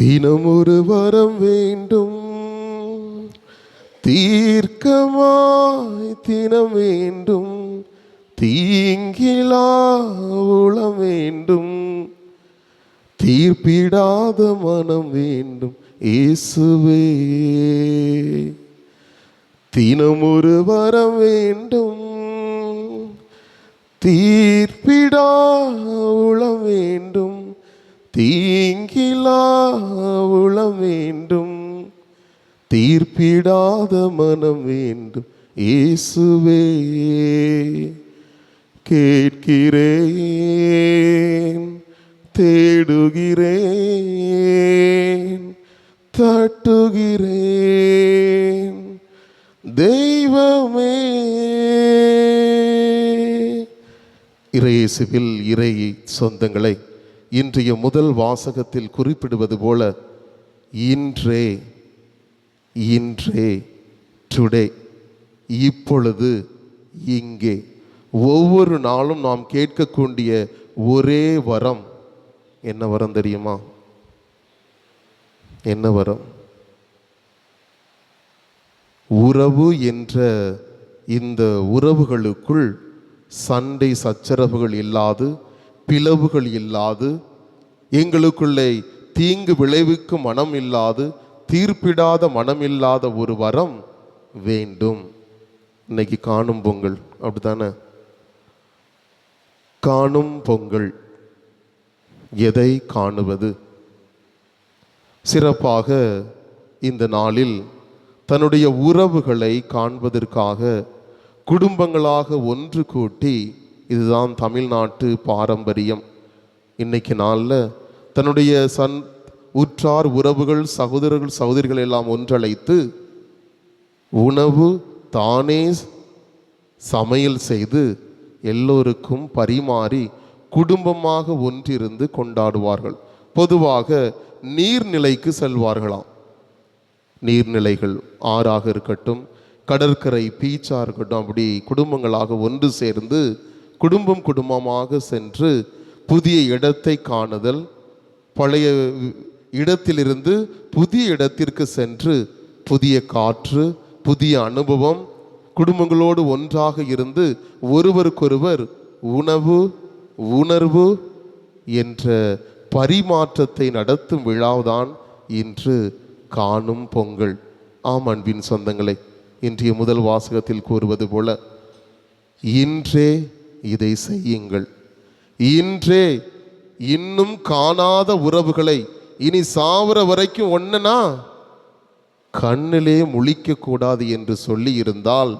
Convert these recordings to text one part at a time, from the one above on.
தினம் ஒரு வரம் வேண்டும். தீர்க்கமாய் தினம் வேண்டும். தீங்கிலா உளம் வேண்டும். தீர்ப்பிடாத மனம் வேண்டும். இயேசுவே. தினம் ஒரு வரம் வேண்டும். தீர்ப்பிடா உளம் வேண்டும். தீங்கிலா உளம் வேண்டும். தீர்ப்பிடாத மனம் வேண்டும். இயேசுவே கேட்கிறேன் தேடுகிறேன் தட்டுகிறேன். தெய்வமே இறையேசுவில் இறை சொந்தங்களை இன்றைய முதல் வாசகத்தில் குறிப்பிடுவது போல இன்றே இன்றே டுடே இப்பொழுது இங்கே. ஒவ்வொரு நாளும் நாம் கேட்கக்கூடிய ஒரே வரம் என்ன வரம் தெரியுமா? என்ன வரம்? உறவு என்ற இந்த உறவுகளுக்குள் சண்டை சச்சரவுகள் இல்லாது பிளவுகள் இல்லாது எங்களுக்குள்ளே தீங்கு விளைவிக்கும் மனம் இல்லாது தீர்ப்பிடாத மனம் இல்லாத ஒரு வரம் வேண்டும். இன்னைக்கு காணும் பொங்கல் அப்படித்தானே? காணும் பொங்கல். எதை காணுவது? சிறப்பாக இந்த நாளில் தன்னுடைய உறவுகளை காண்பதற்காக குடும்பங்களாக ஒன்று கூட்டி இதுதான் தமிழ்நாட்டு பாரம்பரியம். இன்னைக்கு நாளில் தன்னுடைய சன் உற்றார் உறவுகள் சகோதரர்கள் சகோதரிகள் எல்லாம் ஒன்றழைத்து உணவு தானே சமையல் செய்து எல்லோருக்கும் பரிமாறி குடும்பமாக ஒன்றிருந்து கொண்டாடுவார்கள். பொதுவாக நீர்நிலைக்கு செல்வார்களாம். நீர்நிலைகள் ஆறாக இருக்கட்டும் கடற்கரை பீச்சாக இருக்கட்டும் அப்படி குடும்பங்களாக ஒன்று சேர்ந்து குடும்பம் குடும்பமாக சென்று புதிய இடத்தை காணுதல் பழைய இடத்திலிருந்து புதிய இடத்திற்கு சென்று புதிய காற்று புதிய அனுபவம் குடும்பங்களோடு ஒன்றாக இருந்து ஒருவருக்கொருவர் உணவு உணர்வு என்ற பரிமாற்றத்தை நடத்தும் விழாதான் இன்று காணும் பொங்கல். ஆம் அன்பின் சொந்தங்களை இன்றைய முதல் வாசகத்தில் கூறுவது போல இன்றே இதை செய்யுங்கள். இன்றே இன்னும் காணாத உறவுகளை இனி சாவர வரைக்கும் ஒன்றுனா கண்ணிலே முழிக்க கூடாது என்று சொல்லி இருந்தால்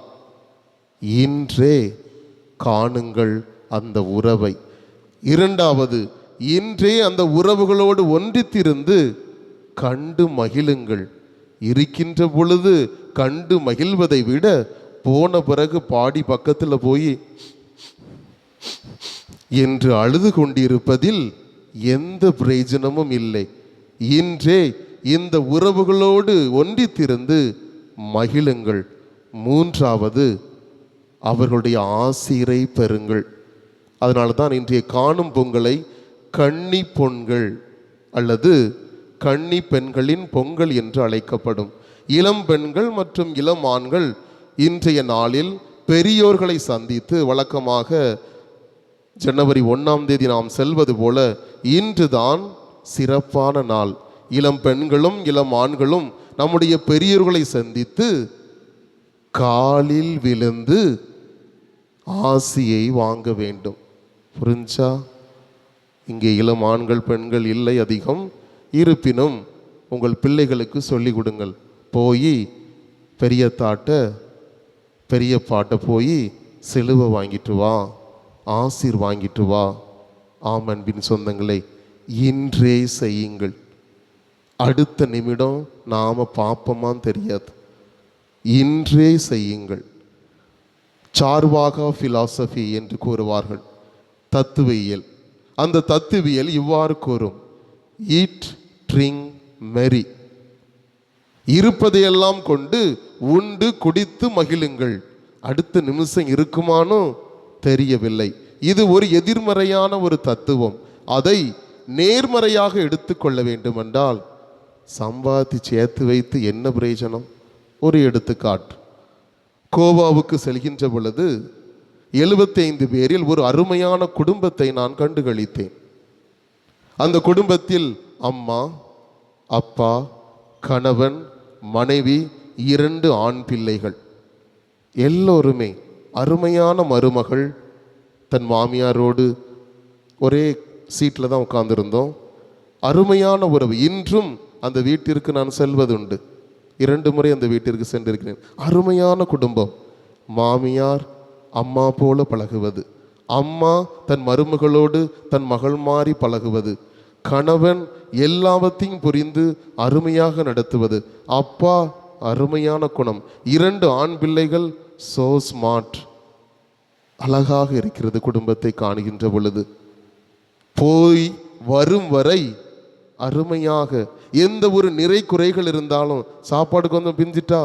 இன்றே காணுங்கள் அந்த உறவை. இரண்டாவது இன்றே அந்த உறவுகளோடு ஒன்றித்திருந்து கண்டு மகிழுங்கள். இருக்கின்ற பொழுது கண்டு மகிழ்வதை விட போன பிறகு பாடி பக்கத்தில் போய் என்று அழுது கொண்டிருப்பதில் எந்த பிரயோஜனமும் இல்லை. இன்றே இந்த உறவுகளோடு ஒன்றித்திருந்து மகிழுங்கள். மூன்றாவது அவர்களுடைய ஆசிரை பெறுங்கள். அதனால தான் இன்றைய காணும் பொங்கலை கன்னி பொங்கல் அல்லது கன்னி பெண்களின் பொங்கல் என்று அழைக்கப்படும். இளம் பெண்கள் மற்றும் இளம் ஆண்கள் இன்றைய நாளில் பெரியோர்களை சந்தித்து வழக்கமாக ஜனவரி ஒன்றாம் தேதி நாம் செல்வது போல இன்றுதான் சிறப்பான நாள். இளம் பெண்களும் இளம் ஆண்களும் நம்முடைய பெரியோர்களை சந்தித்து காலில் விழுந்து ஆசியை வாங்க வேண்டும். புரிஞ்சா? இங்கே இளம் ஆண்கள் பெண்கள் இல்லை அதிகம். இருப்பினும் உங்கள் பிள்ளைகளுக்கு சொல்லிக் கொடுங்கள். போய் பெரிய தாட்ட பெரிய பாட்டை போய் செலுவை வாங்கிட்டு வா. ஆசீர் வாங்கிட்டு வா. ஆம் அன்பின் சொந்தங்களை இன்றே செய்யுங்கள். அடுத்த நிமிடம் நாம பார்ப்போமான்னு தெரியாது. இன்றே செய்யுங்கள். சார்வாகா ஃபிலாசபி என்று கூறுவார்கள். தத்துவியல். அந்த தத்துவியல் இவ்வாறு கூறும். ஈட் ட்ரிங் மெரி இருப்பதையெல்லாம் கொண்டு உண்டு குடித்து மகிழுங்கள். அடுத்த நிமிஷம் இருக்குமானோ தெரியவில்லை. இது ஒரு எதிர்மறையான ஒரு தத்துவம். அதை நேர்மறையாக எடுத்துக்கொள்ள வேண்டுமென்றால் சம்பாதி சேர்த்து வைத்து என்ன பிரயோஜனம்? ஒரு எடுத்துக்காட்டு. கோவாவுக்கு செல்கின்ற பொழுது 75 பேரில் ஒரு அருமையான குடும்பத்தை நான் கண்டுகளித்தேன். அந்த குடும்பத்தில் அம்மா அப்பா கணவன் மனைவி இரண்டு ஆண் பிள்ளைகள். எல்லோருமே அருமையான மருமகள் தன் மாமியாரோடு ஒரே சீட்டில் தான் உட்காந்துருந்தோம் அருமையான உறவு. இன்றும் அந்த வீட்டிற்கு நான் செல்வதுண்டு. இரண்டு முறை அந்த வீட்டிற்கு சென்றிருக்கிறேன். அருமையான குடும்பம். மாமியார் அம்மா போல பழகுவது. அம்மா தன் மருமகளோடு தன் மகள் மாறி பழகுவது. கணவன் எல்லாவற்றையும் புரிந்து அருமையாக நடத்துவது. அப்பா அருமையான குணம். இரண்டு ஆண் பிள்ளைகள் சோ ஸ்மார்ட் அழகாக இருக்கிறது குடும்பத்தை காணுகின்ற பொழுது. போய் வரும் வரை அருமையாக எந்த ஒரு நிறை குறைகள் இருந்தாலும் சாப்பாடு கொஞ்சம் பிஞ்சிட்டா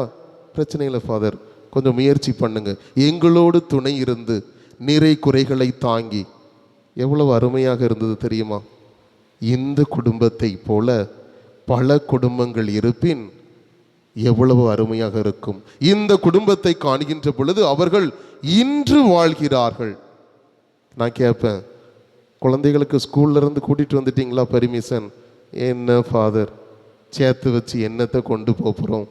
பிரச்சனை இல்லை ஃபாதர் கொஞ்சம் முயற்சி பண்ணுங்க. எங்களோடு துணை இருந்து நிறை குறைகளை தாங்கி. எவ்வளவு அருமையாக இருந்தது தெரியுமா? இந்த குடும்பத்தை போல பல குடும்பங்கள் இருப்பின் எவ்வளவு அருமையாக இருக்கும். இந்த குடும்பத்தை காணுகின்ற பொழுது அவர்கள் இன்று வாழ்கிறார்கள். நான் கேட்பேன் குழந்தைகளுக்கு ஸ்கூல்ல இருந்து கூட்டிட்டு வந்துட்டீங்களா பர்மிஷன் என்ன ஃபாதர் சேர்த்து வச்சு என்னத்தை கொண்டு போகிறோம்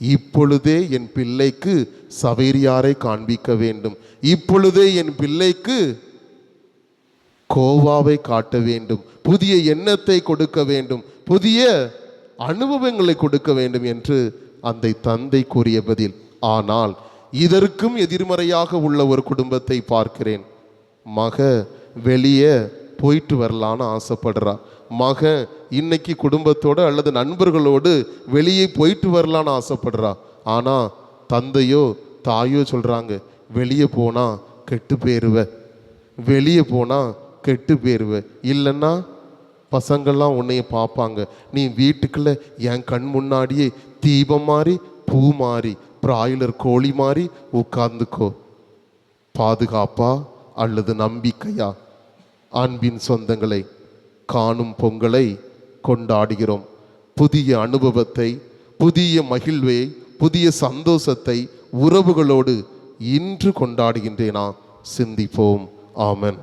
இப்பொழுதே என் பிள்ளைக்கு சவேரியாரை காண்பிக்க வேண்டும். இப்பொழுதே என் பிள்ளைக்கு கோவாவை காட்ட வேண்டும். புதிய எண்ணத்தை கொடுக்க வேண்டும். புதிய அனுபவங்களை கொடுக்க வேண்டும் என்று அந்த தந்தை கூறிய பதில் ஆனால் இதற்கும் எதிர்மறையாக உள்ள ஒரு குடும்பத்தை பார்க்கிறேன். மக வெளியே போயிட்டு வரலான்னு ஆசைப்படுறா. மக இன்னைக்கு குடும்பத்தோட அல்லது நண்பர்களோடு வெளியே போயிட்டு வரலான்னு ஆசைப்படுறா. ஆனா தந்தையோ தாயோ சொல்கிறாங்க வெளியே போனா கெட்டு போயிருவ. வெளியே போனா கெட்டு போயிருவ. இல்லைன்னா பசங்கள்லாம் உன்னைய பார்ப்பாங்க. நீ வீட்டுக்குள்ள என் கண் முன்னாடியே தீபம் மாறி பூ மாறி பிராய்லர் கோழி மாறி உட்கார்ந்துக்கோ. பாதுகாப்பா அல்லது நம்பிக்கையா? அன்பின் சொந்தங்களை காணும் பொங்கலை கொண்டாடுகிறோம். புதிய அனுபவத்தை புதிய மகிழ்வை புதிய சந்தோஷத்தை உறவுகளோடு இன்று கொண்டாடுகின்றேனா? சிந்திப்போம். ஆமன்.